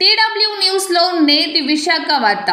TW న్యూస్లో నేటి విశాఖ వార్త.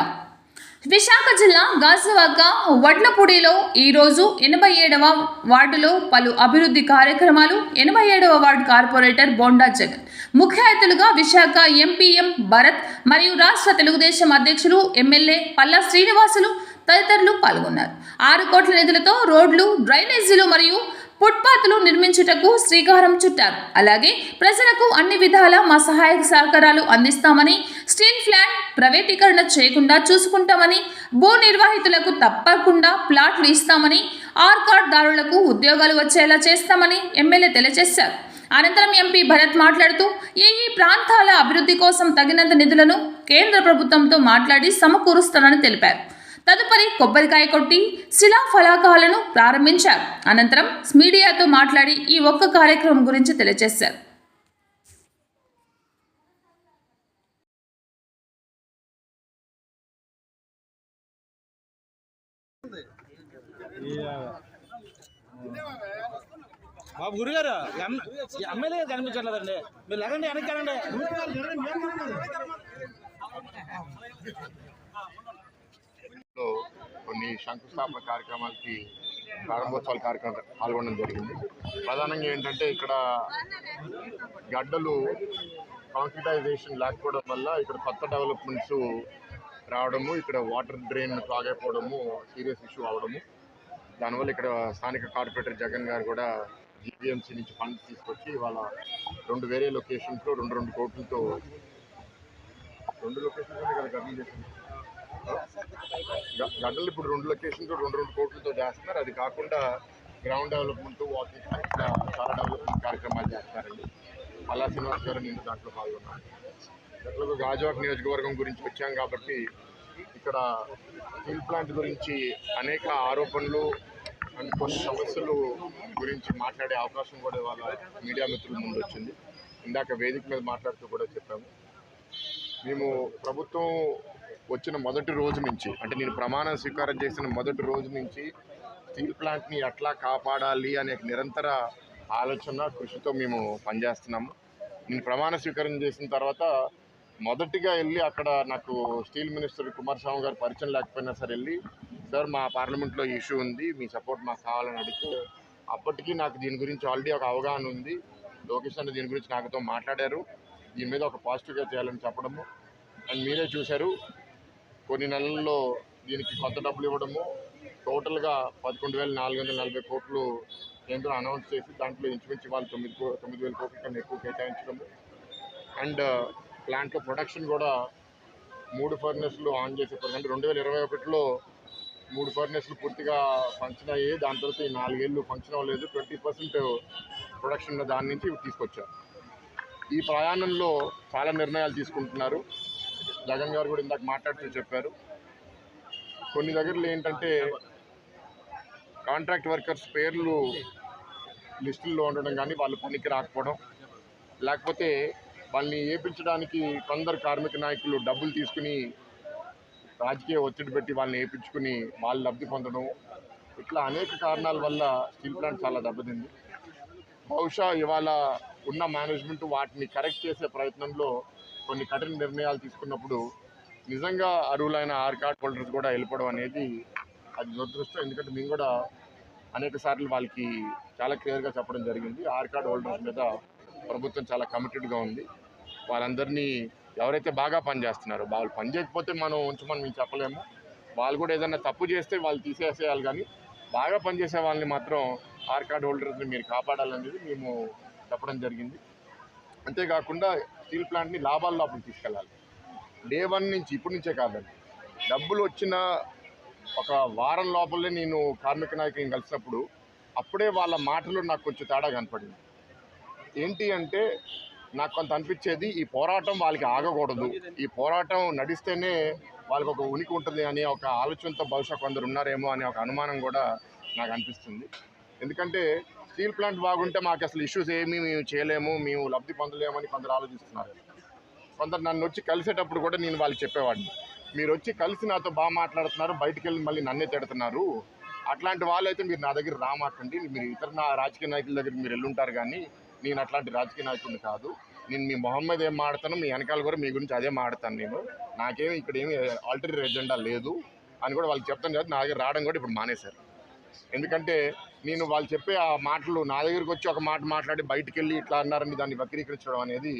విశాఖ జిల్లా గాజువాక వడ్లపూడిలో ఈరోజు ఎనభై ఏడవ వార్డులో పలు అభివృద్ధి కార్యక్రమాలు ఎనభై ఏడవ వార్డు కార్పొరేటర్ బొండా జగన్. ముఖ్య అతిథులుగా విశాఖ ఎంపీఎం భరత్ మరియు రాష్ట్ర తెలుగుదేశం అధ్యక్షులు ఎమ్మెల్యే పల్లా శ్రీనివాసులు తదితరులు పాల్గొన్నారు. ఆరు కోట్ల నిధులతో రోడ్లు డ్రైనేజీలు మరియు ఫుట్పాత్లు నిర్మించుటకు శ్రీకారం చుట్టారు. అలాగే ప్రజలకు అన్ని విధాల మా సహాయక సహకారాలు అందిస్తామని స్టీల్ ప్లాంట్ ప్రైవేటీకరణ చేయకుండా చూసుకుంటామని భూ నిర్వాహితులకు తప్పకుండా ప్లాట్లు ఇస్తామని ఆర్ కార్డ్ దారులకు ఉద్యోగాలు వచ్చేలా చేస్తామని ఎమ్మెల్యే తెలియజేశారు. అనంతరం ఎంపీ భరత్ మాట్లాడుతూ ఈ ఈ ప్రాంతాల అభివృద్ధి కోసం తగినంత నిధులను కేంద్ర ప్రభుత్వంతో మాట్లాడి సమకూరుస్తానని తెలిపారు. తదుపరి కొబ్బరికాయ కొట్టి శిలా ఫలాకాలను ప్రారంభించారు. అనంతరం మీడియాతో మాట్లాడి ఈ ఒక్క కార్యక్రమం గురించి తెలియజేశారు. బాబు గురుగారు ఎమ్- ఎమ్మెల్యే కనిపించట్లేదండి. మీరు లేకండి వెనక్కి వెళ్ళండి. కొన్ని శంకుస్థాపన కార్యక్రమాలకి ప్రారంభోత్సవాల కార్యక్రమం పాల్గొనడం జరిగింది. ప్రధానంగా ఏంటంటే ఇక్కడ గడ్డలు కాంక్రిటైజేషన్ లేకపోవడం వల్ల ఇక్కడ కొత్త డెవలప్మెంట్స్ రావడము ఇక్కడ వాటర్ డ్రైన్ క్లాగ్ అయిపోవడము సీరియస్ ఇష్యూ అవడము. దానివల్ల ఇక్కడ స్థానిక కార్పొరేటర్ జగన్ గారు కూడా జీబీఎంసీ నుంచి ఫండ్స్ తీసుకొచ్చి వాళ్ళ రెండు వేరే లొకేషన్స్లో రెండు రెండు కోట్లతో రెండు లొకేషన్స్ కదా గర్వం చేసింది. గడ్డలు ఇప్పుడు రెండు లొకేషన్తో రెండు రెండు కోట్లతో చేస్తున్నారు. అది కాకుండా గ్రౌండ్ డెవలప్మెంట్ వాకింగ్ ఇట్లా చాలా డెవలప్మెంట్ కార్యక్రమాలు చేస్తున్నారండి అలా శ్రీనివాస్ గారు నేను దాంట్లో పాల్గొన్నాను ఎట్లాగో గాజువాక నియోజకవర్గం గురించి వచ్చాం కాబట్టి ఇక్కడ స్టీల్ ప్లాంట్ గురించి అనేక ఆరోపణలు అండ్ కొన్ని సమస్యలు గురించి మాట్లాడే అవకాశం కూడా వాళ్ళ మీడియా మిత్రుల ముందు వచ్చింది. ఇందాక వేదిక మీద మాట్లాడుతూ కూడా చెప్పాము. మేము ప్రభుత్వం వచ్చిన మొదటి రోజు నుంచి అంటే నేను ప్రమాణ స్వీకారం చేసిన మొదటి రోజు నుంచి స్టీల్ ప్లాంట్ని ఎట్లా కాపాడాలి అనే నిరంతర ఆలోచన కృషితో మేము పనిచేస్తున్నాము. నేను ప్రమాణ స్వీకారం చేసిన తర్వాత మొదటిగా వెళ్ళి అక్కడ నాకు స్టీల్ మినిస్టర్ కుమారస్వామి గారు పరిచయం లేకపోయినా సరే వెళ్ళి సార్ మా పార్లమెంట్లో ఇష్యూ ఉంది మీ సపోర్ట్ మాకు కావాలని అడిగితే అప్పటికి నాకు దీని గురించి ఆల్రెడీ ఒక అవగాహన ఉంది. లోకేష్ అన్న దీని గురించి నాకుతో మాట్లాడారు. దీని మీద ఒక పాజిటివ్గా చేయాలని చెప్పడము. అండ్ మీరే చూశారు కొన్ని నెలల్లో దీనికి కొత్త డబ్బులు ఇవ్వడము. టోటల్గా పదకొండు వేల నాలుగు వందల నలభై కోట్లు కేంద్రం అనౌన్స్ చేసి దాంట్లో ఇంచుమించు వాళ్ళు తొమ్మిది తొమ్మిది వేల కోట్ల కన్నా ఎక్కువ కేటాయించడము. అండ్ ప్లాంట్లో ప్రొడక్షన్ కూడా మూడు ఫర్నెస్లు ఆన్ చేసే అంటే రెండు వేల ఇరవై ఒకటిలో మూడు ఫర్నెస్లు పూర్తిగా ఫంక్షన్ అయ్యాయి. దాని తర్వాత ఈ నాలుగేళ్ళు ఫంక్షన్ అవ్వలేదు. ట్వంటీ పర్సెంట్ ప్రొడక్షన్ దాని నుంచి తీసుకొచ్చారు. ఈ ప్రయాణంలో చాలా నిర్ణయాలు తీసుకుంటున్నారు. జగన్ గారు కూడా ఇందాక మాట్లాడుతూ చెప్పారు. కొన్ని దగ్గరలో ఏంటంటే కాంట్రాక్ట్ వర్కర్స్ పేర్లు లిస్టుల్లో ఉండడం కానీ వాళ్ళు పనికి రాకపోవడం లేకపోతే వాళ్ళని ఏపించడానికి కొందరు కార్మిక నాయకులు డబ్బులు తీసుకుని రాజకీయ ఒత్తిడి పెట్టి వాళ్ళని ఏపించుకుని వాళ్ళు లబ్ధి పొందడం ఇట్లా అనేక కారణాల వల్ల స్టీల్ ప్లాంట్ చాలా దెబ్బతింది. బహుశా ఇవాళ ఉన్న మేనేజ్మెంట్ వాటిని కరెక్ట్ చేసే ప్రయత్నంలో కొన్ని కఠిన నిర్ణయాలు తీసుకున్నప్పుడు నిజంగా అర్హులైన ఆర్ కార్డ్ హోల్డర్స్ కూడా వెళ్ళిపోవడం అనేది అది దురదృష్టం. ఎందుకంటే మేము కూడా అనేక సార్లు వాళ్ళకి చాలా క్లియర్గా చెప్పడం జరిగింది. ఆర్ కార్డ్ హోల్డర్స్ మీద ప్రభుత్వం చాలా కమిటెడ్గా ఉంది. వాళ్ళందరినీ ఎవరైతే బాగా పనిచేస్తున్నారో వాళ్ళు పని చేయకపోతే మనం ఉంచమని మేము చెప్పలేము. వాళ్ళు కూడా ఏదైనా తప్పు చేస్తే వాళ్ళు తీసేసేయాలి కానీ బాగా పనిచేసే వాళ్ళని మాత్రం ఆర్ కార్డ్ హోల్డర్స్ని మీరు కాపాడాలనేది మేము చెప్పడం జరిగింది. అంతేకాకుండా స్టీల్ ప్లాంట్ని లాభాల లోపల తీసుకెళ్ళాలి. డే వన్ నుంచి ఇప్పటి నుంచే కాదండి. డబ్బులు వచ్చిన ఒక వారం లోపలే నేను కార్మిక నాయకులను కలిసినప్పుడు అప్పుడే వాళ్ళ మాటలు నాకు కొంచెం తేడా కనపడింది. ఏంటి అంటే నాకు కొంత అనిపించేది ఈ పోరాటం వాళ్ళకి ఆగకూడదు. ఈ పోరాటం నడిస్తేనే వాళ్ళకి ఒక ఉనికి ఉంటుంది అనే ఒక ఆలోచనతో బహుశా కొందరు ఉన్నారేమో అనే ఒక అనుమానం కూడా నాకు అనిపిస్తుంది. ఎందుకంటే స్టీల్ ప్లాంట్ బాగుంటే మాకు అసలు ఇష్యూస్ ఏమీ మేము చేయలేము మేము లబ్ధి పొందలేమని కొందరు ఆలోచిస్తున్నారు. కొందరు నన్ను వచ్చి కలిసేటప్పుడు కూడా నేను వాళ్ళు చెప్పేవాడిని. మీరు వచ్చి కలిసి నాతో బాగా మాట్లాడుతున్నారు బయటికి వెళ్ళి మళ్ళీ నన్నే తిడుతున్నారు. అట్లాంటి వాళ్ళైతే మీరు నా దగ్గర రామాకండి మీరు ఇతర నా రాజకీయ నాయకుల దగ్గర మీరు వెళ్ళుంటారు కానీ నేను అట్లాంటి రాజకీయ నాయకుడిని కాదు. నేను మీ మొహమ్మద్ ఏం మాడతాను మీ వెనకాల కూడా మీ గురించి అదే మాడతాను నేను. నాకేమి ఇక్కడ ఏమి ఆల్టరీ ఎజెండా లేదు అని కూడా వాళ్ళకి చెప్తాను కదా నా దగ్గర రావడం కూడా ఇప్పుడు మానేశారు. ఎందుకంటే నేను వాళ్ళు చెప్పే ఆ మాటలు నా దగ్గరికి వచ్చి ఒక మాట మాట్లాడి బయటికి వెళ్ళి ఇట్లా అన్నారని దాన్ని వక్రీకరించడం అనేది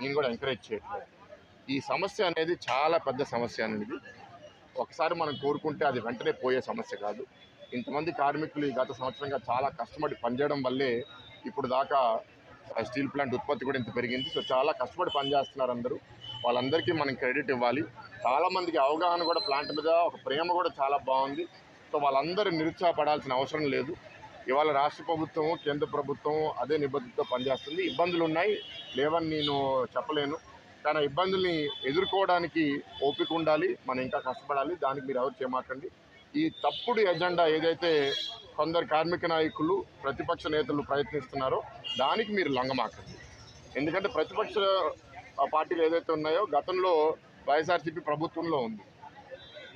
నేను కూడా ఎంకరేజ్ చేయట్లేదు. ఈ సమస్య అనేది చాలా పెద్ద సమస్య అనేది. ఒకసారి మనం కోరుకుంటే అది వెంటనే పోయే సమస్య కాదు. ఇంతమంది కార్మికులు ఈ గత సంవత్సరంగా చాలా కష్టపడి పనిచేయడం వల్లే ఇప్పుడు దాకా స్టీల్ ప్లాంట్ ఉత్పత్తి కూడా ఇంత పెరిగింది. సో చాలా కష్టపడి పనిచేస్తున్నారు అందరూ. వాళ్ళందరికీ మనం క్రెడిట్ ఇవ్వాలి. చాలామందికి అవగాహన కూడా ప్లాంట్ మీద ఒక ప్రేమ కూడా చాలా బాగుంది. సో వాళ్ళందరూ నిరుత్సాహపడాల్సిన అవసరం లేదు. ఇవాళ రాష్ట్ర ప్రభుత్వం కేంద్ర ప్రభుత్వం అదే నిబద్ధతతో పనిచేస్తుంది. ఇబ్బందులు ఉన్నాయి. లేవని నేను చెప్పలేను. కానీ ఆ ఇబ్బందుల్ని ఎదుర్కోవడానికి ఓపిక ఉండాలి. మనం ఇంకా కష్టపడాలి. దానికి మీరు ఎవరు చేయమాకండి ఈ తప్పుడు ఎజెండా ఏదైతే కొందరు కార్మిక నాయకులు ప్రతిపక్ష నేతలు ప్రయత్నిస్తున్నారో దానికి మీరు లంగమాకండి. ఎందుకంటే ప్రతిపక్ష పార్టీలు ఏదైతే ఉన్నాయో గతంలో వైఎస్ఆర్సీపీ ప్రభుత్వంలో ఉంది.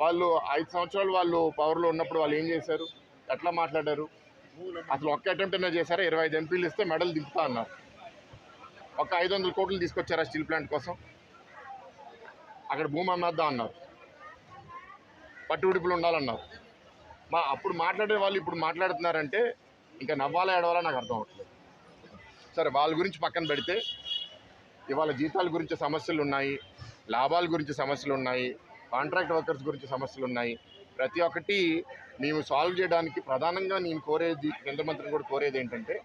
వాళ్ళు ఐదు సంవత్సరాలు వాళ్ళు పవర్లో ఉన్నప్పుడు వాళ్ళు ఏం చేశారు? ఎట్లా మాట్లాడారు? అసలు ఒక్క అటెంప్ట్ అయినా చేశారా? ఇరవై ఐదు ఎంపీలు ఇస్తే మెడల్ దింపుతా అన్నారు. ఒక ఐదు వందల కోట్లు తీసుకొచ్చారా స్టీల్ ప్లాంట్ కోసం? అక్కడ భూమి అమ్మేద్దాం అన్నారు. పట్టుబిడుపులు ఉండాలన్నారు. మా అప్పుడు మాట్లాడే వాళ్ళు ఇప్పుడు మాట్లాడుతున్నారంటే ఇంకా నవ్వాలా ఏడవాలా నాకు అర్థం అవట్లేదు సరే వాళ్ళ గురించి పక్కన పెడితే ఇవాళ జీతాల గురించి సమస్యలు ఉన్నాయి లాభాల గురించి సమస్యలు ఉన్నాయి కాంట్రాక్ట్ వర్కర్స్ గురించి సమస్యలు ఉన్నాయి ప్రతి ఒక్కటి మేము సాల్వ్ చేయడానికి ప్రధానంగా నేను కోరేది కేంద్ర మంత్రిని కూడా కోరేది ఏంటంటే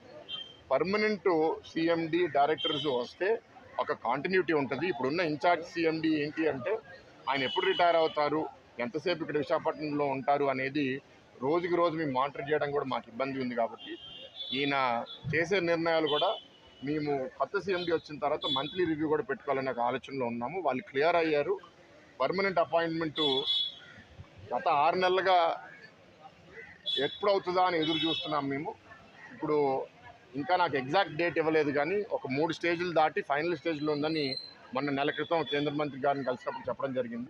పర్మనెంట్ సిఎండి డైరెక్టర్స్ వస్తే ఒక కాంటిన్యూటీ ఉంటుంది. ఇప్పుడున్న ఇన్ఛార్జ్ సిఎండి ఏంటి అంటే ఆయన ఎప్పుడు రిటైర్ అవుతారు ఎంతసేపు ఇక్కడ విశాఖపట్నంలో ఉంటారు అనేది రోజుకి రోజు మేము మానిటర్ చేయడం కూడా మాకు ఇబ్బంది ఉంది కాబట్టి ఈయన చేసే నిర్ణయాలు కూడా మేము కొత్త సీఎండీ వచ్చిన తర్వాత మంత్లీ రివ్యూ కూడా పెట్టుకోవాలనే ఒక ఆలోచనలో ఉన్నాము. వాళ్ళు క్లియర్ అయ్యారు. పర్మనెంట్ అపాయింట్మెంటు గత ఆరు నెలలుగా ఎప్పుడు అవుతుందా అని ఎదురు చూస్తున్నాం మేము. ఇప్పుడు ఇంకా నాకు ఎగ్జాక్ట్ డేట్ ఇవ్వలేదు కానీ ఒక మూడు స్టేజ్లు దాటి ఫైనల్ స్టేజ్లో ఉందని మొన్న నెల క్రితం కేంద్ర మంత్రి గారిని కలిసినప్పుడు చెప్పడం జరిగింది.